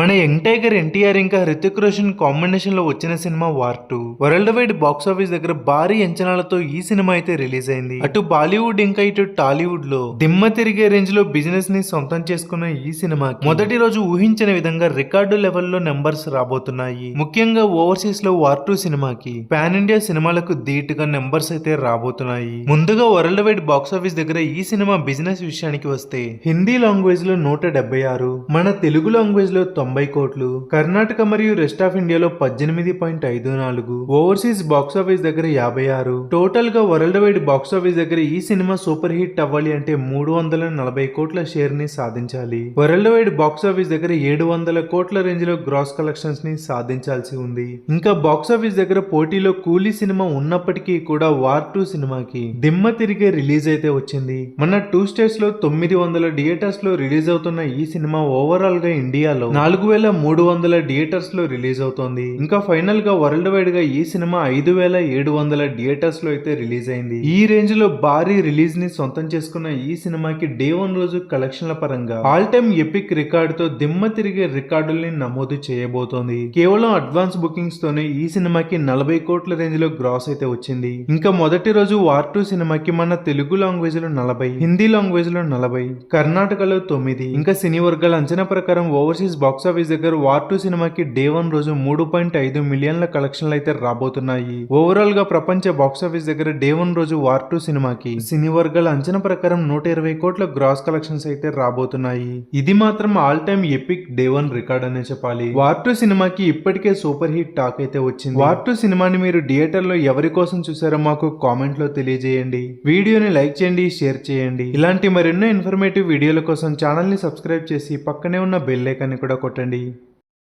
మన young tiger NTR ఇంకా హృతిక్ రోషన్ కాంబినేషన్లో వచ్చిన cinema war two. World wide box office దగ్గర భారీ అంచనాలతో ఈ సినిమా అయితే రిలీజ్ అయింది. అటు బాలీవుడ్ ఇంకా ఇటు టాలీవుడ్లో దిమ్మ తిరిగే రేంజ్లో బిజినెస్ని సొంతం చేసుకున్న ఈ సినిమా మొదటి రోజు ఊహించిన విధంగా రికార్డు లెవెల్లో నెంబర్స్ రాబోతున్నాయి. ముఖ్యంగా ఓవర్సీస్లో వార్ టూ సినిమాకి పాన్ ఇండియా సినిమాలకు ధీటుగా నెంబర్స్ అయితే రాబోతున్నాయి. ముందుగా వరల్డ్ వైడ్ బాక్స్ ఆఫీస్ దగ్గర ఈ సినిమా బిజినెస్ విషయానికి వస్తే హిందీ లాంగ్వేజ్లో నూట డెబ్బై ఆరు మన తెలుగు లాంగ్వేజ్లో తొంభై కోట్లు. కర్ణాటక మరియు రెస్ట్ ఆఫ్ ఇండియాలో పద్దెనిమిది పాయింట్ ఐదు నాలుగు. ఓవర్సీస్ బాక్స్ ఆఫీస్ దగ్గర యాభై ఆరు. టోటల్గా వరల్డ్ వైడ్ బాక్స్ ఆఫీస్ దగ్గర ఈ సినిమా సూపర్ హిట్ అవ్వాలి అంటే మూడు వందల నలభై కోట్ల షేర్ని సాధించాలి. వరల్డ్ వైడ్ బాక్స్ ఆఫీస్ దగ్గర ఏడు వందల కోట్ల రేంజ్లో గ్రాస్ కలెక్షన్స్ని సాధించాల్సి ఉంది. ఇంకా బాక్స్ ఆఫీస్ దగ్గర పోటీలో కూలీ సినిమా ఉన్నప్పటికీ కూడా వార్ టూ సినిమాకి దిమ్మ తిరిగే రిలీజ్ అయితే వచ్చింది. మన టూ స్టేట్స్లో తొమ్మిది వందల థియేటర్స్లో రిలీజ్ అవుతున్న ఈ సినిమా ఓవరాల్గా ఇండియాలో నాలుగు వేల మూడు వందల థియేటర్స్లో రిలీజ్ అవుతోంది. ఇంకా ఫైనల్గా వరల్డ్ వైడ్గా ఈ సినిమా ఐదు వేల ఏడు వందల థియేటర్స్లో అయితే రిలీజ్ అయింది. ఈ రేంజ్లో భారీ రిలీజ్ని సొంతం చేసుకున్న ఈ సినిమాకి డే వన్ రోజు కలెక్షన్ల పరంగా ఆల్ టైమ్ ఎపిక్ రికార్డ్తో దిమ్మ తిరిగే రికార్డుల్ని నమోదు చేయబోతోంది. కేవలం అడ్వాన్స్ బుకింగ్స్ తోనే ఈ సినిమాకి నలభై కోట్ల రేంజ్లో గ్రాస్ అయితే వచ్చింది. ఇంకా మొదటి రోజు వార్ టూ సినిమాకి మన తెలుగు లాంగ్వేజ్లో నలభై హిందీ లాంగ్వేజ్లో నలభై కర్ణాటకలో తొమ్మిది ఇంకా సినీ వర్గాల అంచనా ప్రకారం ఓవర్సీస్ బాక్స్ ఆఫీస్ దగ్గర వార్ టూ సినిమాకి డే వన్ రోజు మూడు పాయింట్ ఐదు మిలియన్ల కలెక్షన్లు అయితే రాబోతున్నాయి. ఓవరాల్గా ప్రపంచ బాక్స్ ఆఫీస్ దగ్గర డే వన్ రోజు వార్ టూ సినిమాకి సినీ వర్గాల అంచనా ప్రకారం నూట ఇరవై కోట్ల గ్రాస్ కలెక్షన్స్ అయితే రాబోతున్నాయి. ఇది మాత్రం all time epic day one record అనే చెప్పాలి. వార్ టూ సినిమాకి ఇప్పటికే సూపర్ హిట్ టాక్ అయితే వచ్చింది. వార్ టూ సినిమాని మీరు థియేటర్లో ఎవరి కోసం చూసారో మాకు కామెంట్లో తెలియజేయండి. వీడియోని లైక్ చేయండి షేర్ చేయండి. ఇలాంటి మరెన్నో ఇన్ఫర్మేటివ్ వీడియోల కోసం ఛానల్ని సబ్స్క్రైబ్ చేసి పక్కనే ఉన్న బెల్ ఐకాన్ని కూడా కొట్టండి